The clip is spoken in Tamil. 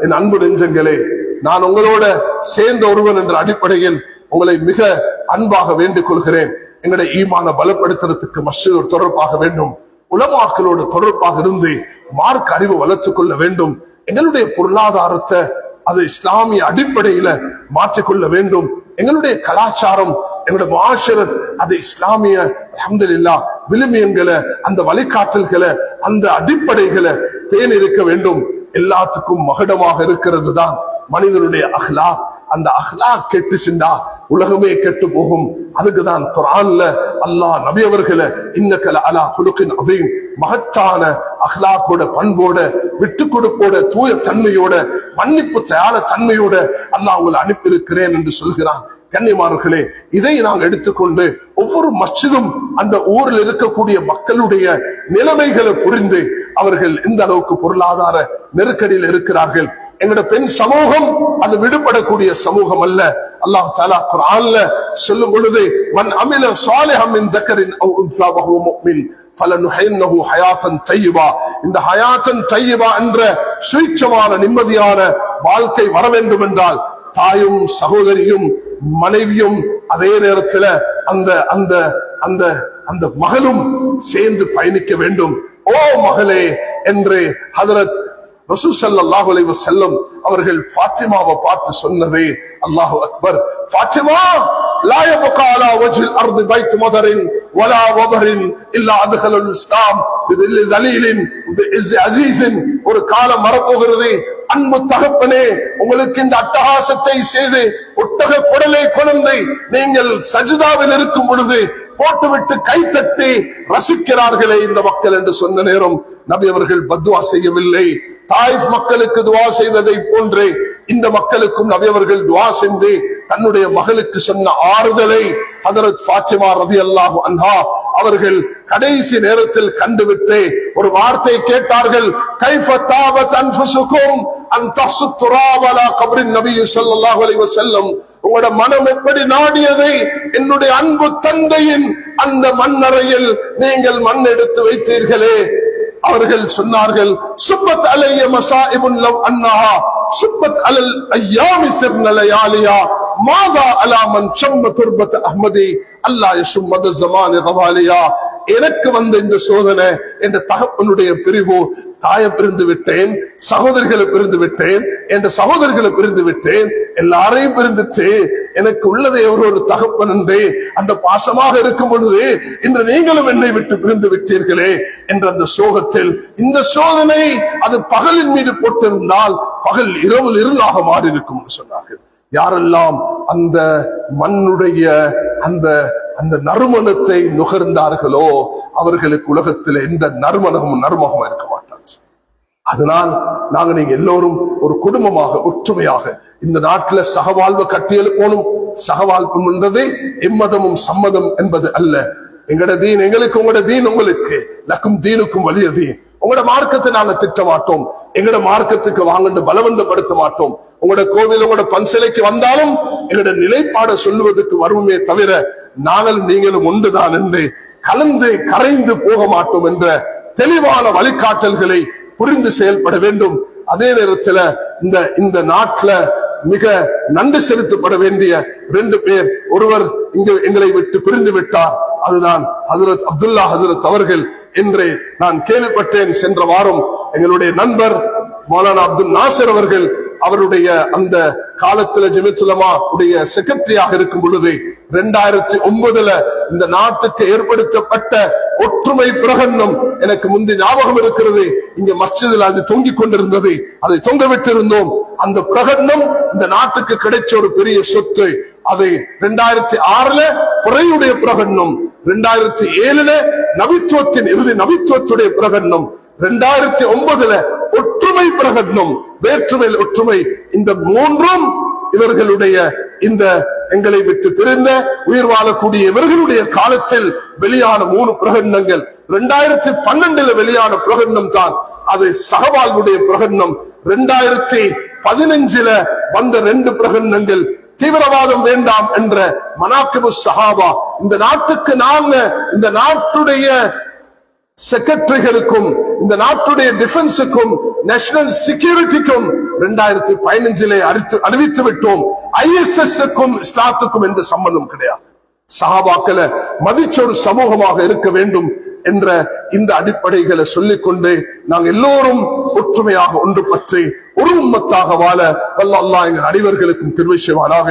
என் அன்பு நெஞ்சங்களே நான் உங்களோட சேர்ந்த ஒருவன் என்ற அடிப்படையில் உங்களை மிக அன்பாக வேண்டிக் கொள்கிறேன் எங்களுடைய ஈமான பலப்படுத்துறதுக்கு மஸ்ஜிதோடு தொடர்பாக வேண்டும். உலமாக்களோடு தொடர்பாக இருந்து மார்க் அறிவு வளர்த்துக் கொள்ள வேண்டும். எங்களுடைய பொருளாதாரத்தை அது இஸ்லாமிய அடிப்படையில மாற்றிக்கொள்ள வேண்டும். எங்களுடைய கலாச்சாரம் எங்களுடைய மாஷரத் அது இஸ்லாமிய அஹமதுல்லா விளிமியங்களை அந்த வழிகாட்டல்களை அந்த அடிப்படைகளை பேணி இருக்க வேண்டும். எல்லாத்துக்கும் மகுடமாக இருக்கிறது தான் மனிதனுடைய அஹ்லா அந்த அஹ்லா கெட்டு சென்றா உலகமே கெட்டு போகும். அதுக்குதான் குரான்ல அல்லாஹ் நபி அவர்களை இன்னக்கல அலா குலுக்கின் அதையும் மகத்தான அஹ்லாக்கோட பண்போட விட்டு கொடுப்போட தூய தன்மையோட மன்னிப்பு தயார தன்மையோட அல்லாஹ் உங்களை அனுப்பியிருக்கிறேன் என்று சொல்கிறான். கண்ணியமானவர்களே இதை நாங்கள் எடுத்துக்கொண்டு ஒவ்வொரு மஸ்ஜிதும் அந்த ஊரில் இருக்கக்கூடிய மக்களுடைய நிலைமைகளை புரிந்து அவர்கள் எந்த அளவுக்கு பொருளாதார நெருக்கடியில் இருக்கிறார்கள். எங்களோட பெண் சமூகம் அது விடுபடக்கூடிய சமூகம் அல்ல. அல்லாஹ் தாலா குரான்ல சொல்லும் பொழுது மன் அமில சாலிஹம் தக்கரின் அவ் உன்சா முஃமின் ஃபலனுஹைன்னஹு ஹயாத்தன் தய்யிபா. இந்த ஹயாத்தன் தய்யிபா என்ற சுயிட்சமான நிம்மதியான வாழ்க்கை வர வேண்டும் என்றால் தாயும் சகோதரியும் மனைவியும் அதே நேரத்துல அந்த அந்த அந்த அந்த மகளும் சேர்ந்து பயணிக்க வேண்டும். ஓ மகளே என்று ஹதரத் ரசூசல்லாஹலை செல்லும் அவர்கள் பாத்திமாவை பார்த்து சொன்னது அல்லாஹு அக்பர். பாத்திமா ஒரு காலம் வரப்போகிறது. அன்பு தகப்பனே உங்களுக்கு இந்த அட்டகாசத்தை செய்து ஒட்டக குடலை குழந்தை நீங்கள் சஜிதாவில் இருக்கும் பொழுது போட்டுவிட்டு கைத்தட்டி ரசிக்கிறார்களே இந்த மக்கள் என்று சொன்ன நேரம் நபி அவர்கள் பத்வா செய்யவில்லை. தாய்ஃப் மக்களுக்கு துவா செய்ததை போன்றே இந்த மக்களுக்கும் நபி அவர்கள் துவா செய்து தன்னுடைய மகளுக்கு சொன்ன ஆறுதலை ஹதரத் ஃபாத்திமா ரதி அல்லாஹு அன்ஹா அவர்கள் கடைசி நேரத்தில் கண்டுவிட்டு ஒரு வார்த்தை கேட்டார்கள். கைஃப தாவத் அன்ஃபுசுக்கும் அன் தசுத்துராவலா கபரின் நபி ஸல்லல்லாஹு அலைஹி வஸல்லம். உங்களோட மனம் எப்படி நாடியதை? என்னுடைய அன்பு தந்தையின் அந்த மண்ணறையில் நீங்கள் மண் எடுத்து வைத்தீர்களே. அவர்கள் சொன்னார்கள் சுப்பத் அலைய மசா லவ் அன்னஹா சுப்பத் அலல் ஐயாமி சிர்நலையாலியா மாதா அலாமன் சம்ம துர்பத் அஹ்மதி அல்லாஹ் யசும்மத ஜமானி கவாலியா எனக்கு வந்த இந்த சோதனை என்ற தகப்பனுடைய பிரிவு தாயை பிரிந்து விட்டேன் சகோதரிகளை பிரிந்து விட்டேன் என்ற சகோதரிகளை பிரிந்து விட்டேன் எல்லாரையும் பிரிந்துட்டு எனக்கு உள்ளதை ஒரு ஒரு தகப்பன் என்றே அந்த பாசமாக இருக்கும் பொழுது இன்று நீங்களும் என்னை விட்டு பிரிந்து விட்டீர்களே என்ற அந்த சோகத்தில் இந்த சோதனை அது பகலின் மீது போட்டிருந்தால் பகல் இரவு இருளாக மாறி இருக்கும் என்று சொன்னார்கள். யாரெல்லாம் அந்த மண்ணுடைய அந்த அந்த நறுமணத்தை நுகர்ந்தார்களோ அவர்களுக்கு உலகத்தில் எந்த நறுமணமும் நறுமகமும் இருக்க மாட்டாங்க அதனால் நாங்க நீங்க எல்லோரும் ஒரு குடும்பமாக ஒற்றுமையாக இந்த நாட்டுல சகவாழ்வு கட்டியெழுப்போனும் சகவாழ்வு என்றது எம்மதமும் சம்மதம் என்பது அல்ல. எங்கட தீன் எங்களுக்கு உங்களோட தீன் உங்களுக்கு. லக்கும் தீனுக்கும் வலிய தீன். உங்களோட மார்க்கத்தை நாங்க திட்ட மாட்டோம். எங்களோட மார்க்கத்துக்கு வாங்கண்டு பலவந்தப்படுத்த மாட்டோம். உங்களோட கோவில் உங்களோட பன்சிலைக்கு வந்தாலும் எங்களோட நிலைப்பாட சொல்லுவதற்கு வருவோமே தவிர நாங்களும் நீங்களும் ஒன்றுதான் என்று கலந்து கரைந்து போக மாட்டோம் என்ற தெளிவான வழிகாட்டல்களை புரிந்து செயல்பட வேண்டும். அதே நேரத்தில் இந்த இந்த நாட்டில் மிக நன்றி செலுத்தப்பட வேண்டிய ரெண்டு பேர் ஒருவர் இங்கு எங்களை விட்டு பிரிந்து விட்டார். அதுதான் ஹசரத் அப்துல்லா ஹசரத் அவர்கள் என்று நான் கேள்விப்பட்டேன். சென்ற வாரம் எங்களுடைய நண்பர் மௌலானா அப்துல் நாசர் அவர்கள் அவருடைய அந்த காலத்துல ஜெமித்துலமா உடைய செக்ரட்டரியாக இருக்கும் பொழுது ரெண்டாயிரத்தி ஒன்பதுல இந்த நாட்டுக்கு ஏற்படுத்தப்பட்ட ஒற்றுமை பிரகடனம் எனக்கு முந்தி ஞாபகம் இருக்கிறது. இங்க மஸ்ஜிதில் அது தொங்கிக் கொண்டிருந்தது. அதை தொங்க விட்டிருந்தோம் அந்த பிரகடனம் இந்த நாட்டுக்கு கிடைச்ச ஒரு பெரிய சொத்து. அதை ரெண்டாயிரத்தி ஆறுல குறையுடைய பிரகடனம். ரெண்டாயிரத்தி ஏழுல நபித்துவத்தின் இறுதி நபித்துவத்துடைய பிரகடனம். ரெண்டாயிரத்தி ஒன்பதுல ஒற்றுமை பிரகடனம் வேற்றுமையில் ஒற்றுமை. இந்த மூன்றும் இவர்களுடைய இந்த எங்களை விட்டு பிரிந்த உயிர் வாழக்கூடிய இவர்களுடைய காலத்தில் வெளியான மூணு பிரகடனங்கள். இரண்டாயிரத்தி பன்னெண்டுல வெளியான பிரகடனம் தான். அது சகவாழ்வுடைய பிரகடனம். இரண்டாயிரத்தி பதினஞ்சுல வந்த ரெண்டு பிரகடனங்கள். தீவிரவாதம் வேண்டாம் என்ற மனாக்கிபு சஹாபா. இந்த நாட்டுக்கு நாங்க இந்த நாட்டுடைய செக்ரட்டரிகளுக்கும் இந்த நாட்டுடைய டிஃபென்ஸுக்கும் நேஷனல் செக்யூரிட்டிக்கும் இரண்டாயிரத்தி பதினஞ்சிலே அறித்து அறிவித்து விட்டோம். ஐஎஸ்எஸ்க்கும் இஸ்லாத்துக்கும் எந்த சம்பந்தம் கிடையாது. சஹாபாக்களை மதிச்ச ஒரு சமூகமாக இருக்க வேண்டும் என்ற இந்த அடிப்படைகளை சொல்லிக்கொண்டு நாங்கள் எல்லோரும் ஒற்றுமையாக ஒன்று பற்றி ஒரு உம்மத்தாக வாழ வல்ல அல்லாஹ் எங்கள் அனைவர்களுக்கும் திருவிஷயமானாக